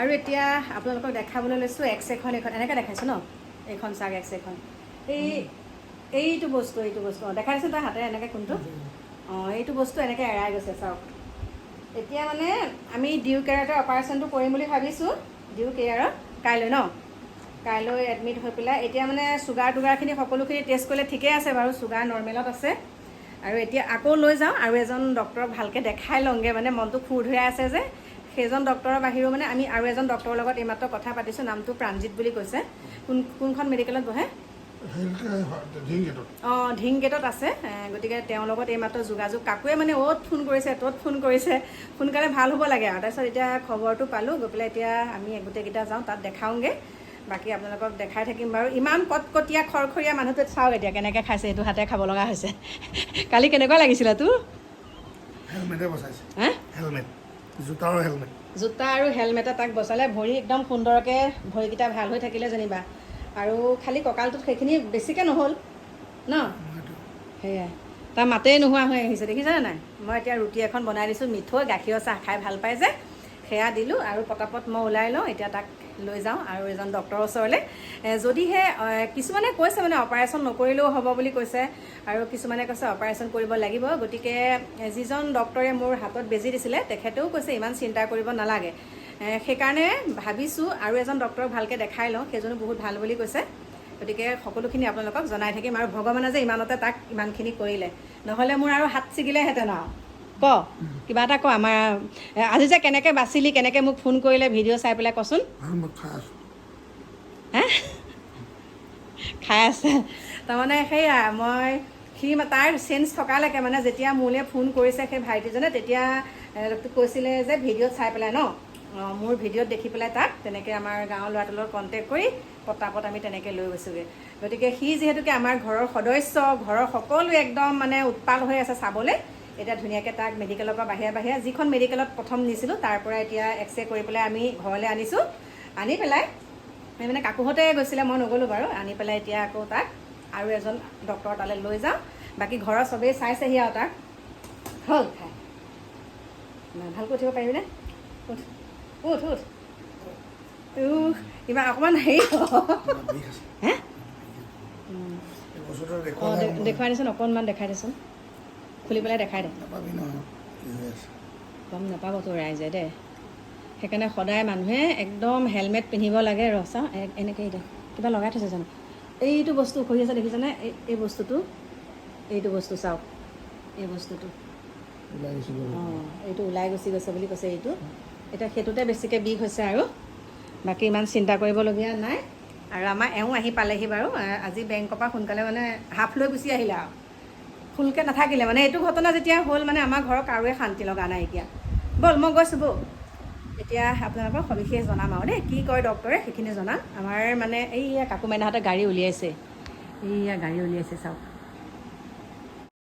আৰু এতিয়া আপোনালোকক দেখাবলৈ লৈছোঁ এক্স এখন এইখন এনেকৈ দেখাইছোঁ ন? এইখন চাওক এক্স এখন। এই এইটো বস্তু এইটো বস্তু। অঁ দেখাইছোঁ তই হাতেৰে এনেকৈ কোনটো? অঁ এইটো বস্তু এনেকৈ এৰাই গৈছে চাওক। এতিয়া মানে আমি ডিউ কেয়াৰতে অপাৰেশ্যনটো কৰিম বুলি ভাবিছোঁ। ডিউ কেয়াৰত কাইলৈ ন? কাইলৈ এডমিট হৈ পেলাই এতিয়া মানে চুগাৰ টুগাৰখিনি সকলোখিনি টেষ্ট কৰিলে ঠিকেই আছে বাৰু চুগাৰ নৰ্মেলত আছে। আৰু এতিয়া আকৌ লৈ যাওঁ আৰু এজন ডক্তৰক ভালকৈ দেখাই লওঁগৈ মানে মনটো খুৰ ধুৰাই আছে যে। সেইজন ডক্তৰৰ বাহিৰেও মানে আমি আৰু এজন ডক্তৰৰ লগত এইমাত্ৰ কথা পাতিছোঁ নামটো প্ৰাণজিত বুলি কৈছে। কোন কোনখন মেডিকেলত বহে? অঁ ঢিং গেটত আছে গতিকে তেওঁৰ লগত এইমাত্ৰ যোগাযোগ। কাকোৱে মানে অ'ত ফোন কৰিছে ত'ত ফোন কৰিছে। সোনকালে ভাল হ'ব লাগে আৰু। তাৰপিছত এতিয়া খবৰটো পালোঁ গৈ পেলাই এতিয়া আমি গোটেইকেইটা যাওঁ তাত দেখাওঁগৈ। বাকী আপোনালোকক দেখাই থাকিম বাৰু। ইমান কটকটীয়া খৰখৰীয়া মানুহটো চাওক এতিয়া কেনেকৈ খাইছে এইটো হাতে খাব লগা হৈছে। কালি কেনেকুৱা লাগিছিলে তোৰ? হেলমেটে বচাইছে। হা? হেলমেট জোতা আৰু হেলমেট জোতা আৰু হেলমেটে তাক বচালে ভৰি একদম সুন্দৰকৈ ভৰিকেইটা ভাল হৈ থাকিলে যেনিবা। আৰু খালি কঁকালটোত সেইখিনি বেছিকৈ নহ'ল ন? সেয়াই। তাৰ মাতেই নোহোৱা হৈ আহিছে দেখিছেনে নাই? মই এতিয়া ৰুটি এখন বনাই দিছোঁ মিঠৈ গাখীৰৰ চাহ খাই ভাল পাই যে। সেয়া দিলোঁ আৰু পটাপট মই ওলাই লওঁ এতিয়া তাক লৈ যাওঁ আৰু এজন ডক্তৰৰ ওচৰলৈ। যদিহে কিছুমানে কৈছে মানে অপাৰেশ্যন নকৰিলেও হ'ব বুলি কৈছে আৰু কিছুমানে কৈছে অপাৰেশ্যন কৰিব লাগিব। গতিকে যিজন ডক্তৰে মোৰ হাতত বেজি দিছিলে তেখেতেও কৈছে ইমান চিন্তা কৰিব নালাগে। সেইকাৰণে ভাবিছোঁ আৰু এজন ডক্তৰক ভালকৈ দেখাই লওঁ সেইজনো বহুত ভাল বুলি কৈছে। গতিকে সকলোখিনি আপোনালোকক জনাই থাকিম আৰু ভগৱানে যে ইমানতে তাক ইমানখিনি কৰিলে। নহ'লে মোৰ আৰু হাত ছিগিলেহেঁতেন আৰু। ক কিবা এটা ক আমাৰ আজি যে কেনেকৈ বাচিলি কেনেকৈ মোক ফোন কৰিলে ভিডিঅ' চাই পেলাই কচোন। খাই আছোঁ। হে? খাই আছে। তাৰমানে সেয়া মই সি তাৰ চেঞ্জ থকালৈকে মানে যেতিয়া মোলৈ ফোন কৰিছে সেই ভাইটিজনে তেতিয়া কৈছিলে যে ভিডিঅ'ত চাই পেলাই ন মোৰ ভিডিঅ'ত দেখি পেলাই তাক তেনেকৈ আমাৰ গাঁৱৰ ল'ৰাটোৰ লগত কণ্টেক্ট কৰি পটাপট আমি তেনেকৈ লৈ গৈছোঁগৈ। গতিকে সি যিহেতুকে আমাৰ ঘৰৰ সদস্য ঘৰৰ সকলোৱে একদম মানে উৎপাল হৈ আছে চাবলৈ এতিয়া ধুনীয়াকৈ তাক মেডিকেলৰ পৰা বাহিৰে বাহিৰে যিখন মেডিকেলত প্ৰথম নিছিলোঁ তাৰ পৰা এতিয়া এক্স ৰে কৰি পেলাই আমি ঘৰলৈ আনিছোঁ। আনি পেলাই মানে কাকুহঁতে গৈছিলে মই নগ'লোঁ বাৰু। আনি পেলাই এতিয়া আকৌ তাক আৰু এজন ডক্টৰ তালৈ লৈ যাওঁ। বাকী ঘৰৰ চবেই চাইছেহি আৰু তাক। হ'ল খাই। ভালকৈ উঠিব পাৰিবিনে? উঠ উঠ উঠ। ইমান অকণমান হেৰি হে। দেখুৱাই দেচোন অকণমান দেখাই দেচোন। খুলি পেলাই দেখাই দে। গম নাপাব তোৰ ৰাইজে দে সেইকাৰণে সদায় মানুহে একদম হেলমেট পিন্ধিব লাগে। ৰ চাওঁ এনেকৈ এতিয়া কিবা লগাই থৈছে জানো? এইটো বস্তু উখহি আছে দেখিছেনে? এই এই বস্তুটো এইটো বস্তু চাওক এই বস্তুটো। অঁ এইটো ওলাই গুচি গৈছে বুলি কৈছে এইটো। এতিয়া সেইটোতে বেছিকৈ বিষ হৈছে আৰু। বাকী ইমান চিন্তা কৰিবলগীয়া নাই। আৰু আমাৰ এওঁ আহি পালেহি বাৰু। আজি বেংকৰ পৰা সোনকালে মানে হাফ লৈ গুচি আহিলে আৰু। ফুলকৈ নাথাকিলে মানে এইটো ঘটনা যেতিয়া হ'ল মানে আমাৰ ঘৰৰ কাৰোৱে শান্তি লগা নাই এতিয়া। ব'ল মই গৈছোঁ বৌ এতিয়া আপোনালোকক সবিশেষ জনাম আৰু দেই। কি কয় ডক্টৰে সেইখিনি জনাম। আমাৰ মানে এইয়া কাকু মাইনাহঁতে গাড়ী উলিয়াইছে। এইয়া গাড়ী উলিয়াইছে চাওক।